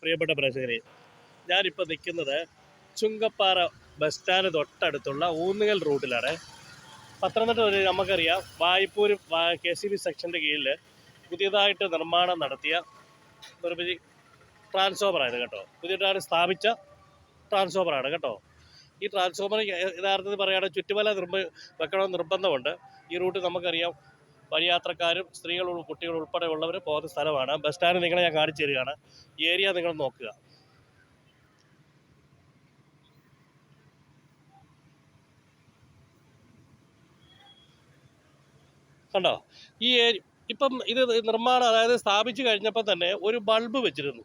പ്രിയപ്പെട്ട പ്രേക്ഷകരെ ഞാനിപ്പോൾ നിൽക്കുന്നത് ചുങ്കപ്പാറ ബസ് സ്റ്റാൻഡ് തൊട്ടടുത്തുള്ള ഊന്നുകൽ റൂട്ടിലാണ്. പത്തനംതിട്ട നമുക്കറിയാം വായ്പൂർ കെ സി ബി സെക്ഷന്റെ കീഴിൽ പുതിയതായിട്ട് നിർമ്മാണം നടത്തിയ നിർമ്മിതി ട്രാൻസ്ഫോമറാണ് കേട്ടോ. പുതിയതായിട്ട് സ്ഥാപിച്ച ട്രാൻസ്ഫോമറാണ് കേട്ടോ. ഈ ട്രാൻസ്ഫോമർ യഥാർത്ഥത്തിൽ പറയുകയാണെങ്കിൽ ചുറ്റുമല നിർമ്മ വെക്കണമെന്ന് നിർബന്ധമുണ്ട്. ഈ റൂട്ട് നമുക്കറിയാം വഴിയാത്രക്കാരും സ്ത്രീകളും കുട്ടികളും ഉൾപ്പെടെ ഉള്ളവർ പോകുന്ന സ്ഥലമാണ്. ബസ് സ്റ്റാൻഡ് നിങ്ങളെ ഞാൻ കാണിച്ചു തരികയാണ്. ഏരിയ നിങ്ങൾ നോക്കുക. കണ്ടോ? ഈ ഇപ്പം ഇത് നിർമ്മാണം അതായത് സ്ഥാപിച്ചു കഴിഞ്ഞപ്പോൾ തന്നെ ഒരു ബൾബ് വെച്ചിരുന്നു.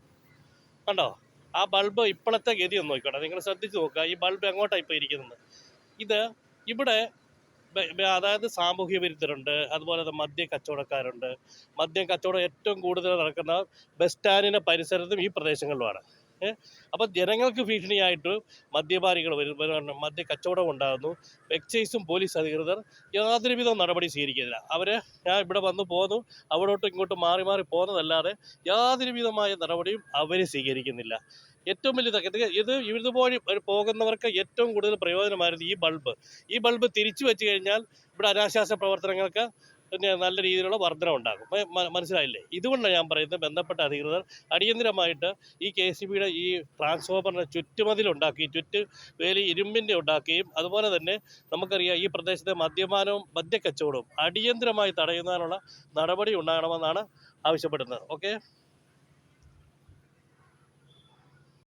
കണ്ടോ? ആ ബൾബ് ഇപ്പോഴത്തെ ഗതി ഒന്ന് നോക്കിക്കോട്ടെ. നിങ്ങൾ ശ്രദ്ധിച്ച് നോക്കുക. ഈ ബൾബ് എങ്ങോട്ടാണ് ഇപ്പോൾ ഇരിക്കുന്നത്? ഇത് ഇവിടെ അതായത് സാമൂഹ്യ വിരുദ്ധരുണ്ട്. അതുപോലെ തന്നെ മദ്യ കച്ചവടക്കാരുണ്ട്. മദ്യ കച്ചവടം ഏറ്റവും കൂടുതൽ നടക്കുന്ന ബസ് സ്റ്റാൻഡിന്റെ പരിസരത്തും ഈ പ്രദേശങ്ങളിലുമാണ്. ഏഹ് അപ്പം ജനങ്ങൾക്ക് ഭീഷണിയായിട്ട് മദ്യപാനികൾ വരും മദ്യ കച്ചവടം ഉണ്ടാകുന്നു. എക്സൈസും പോലീസ് അധികൃതർ യാതൊരുവിധ നടപടി സ്വീകരിക്കുന്നില്ല. അവർ ഞാൻ ഇവിടെ വന്ന് പോന്നു. അവിടോട്ടും ഇങ്ങോട്ടും മാറി മാറി പോകുന്നതല്ലാതെ യാതൊരുവിധമായ നടപടിയും അവർ സ്വീകരിക്കുന്നില്ല. ഏറ്റവും വലിയ ഇത് ഇത് ഇതുപോലെ പോകുന്നവർക്ക് ഏറ്റവും കൂടുതൽ പ്രയോജനമായിരുന്നു ഈ ബൾബ്. ഈ ബൾബ് തിരിച്ചു വെച്ച് കഴിഞ്ഞാൽ ഇവിടെ അനാശ്വാസ പ്രവർത്തനങ്ങൾക്ക് പിന്നെ നല്ല രീതിയിലുള്ള വർധന ഉണ്ടാകും. മനസ്സിലായില്ലേ? ഇതുകൊണ്ടാണ് ഞാൻ പറയുന്നത് ബന്ധപ്പെട്ട അധികൃതർ അടിയന്തിരമായിട്ട് ഈ കെ സി ബിയുടെ ഈ ട്രാൻസ്ഫോമറിന് ചുറ്റുമതിലുണ്ടാക്കി ചുറ്റ് വേലി ഇരുമ്പിന്റെ ഉണ്ടാക്കുകയും അതുപോലെ തന്നെ നമുക്കറിയാം ഈ പ്രദേശത്തെ മദ്യപാനവും മദ്യക്കച്ചവടവും അടിയന്തിരമായി തടയുന്നതിനുള്ള നടപടി ഉണ്ടാകണമെന്നാണ് ആവശ്യപ്പെടുന്നത്. ഓക്കെ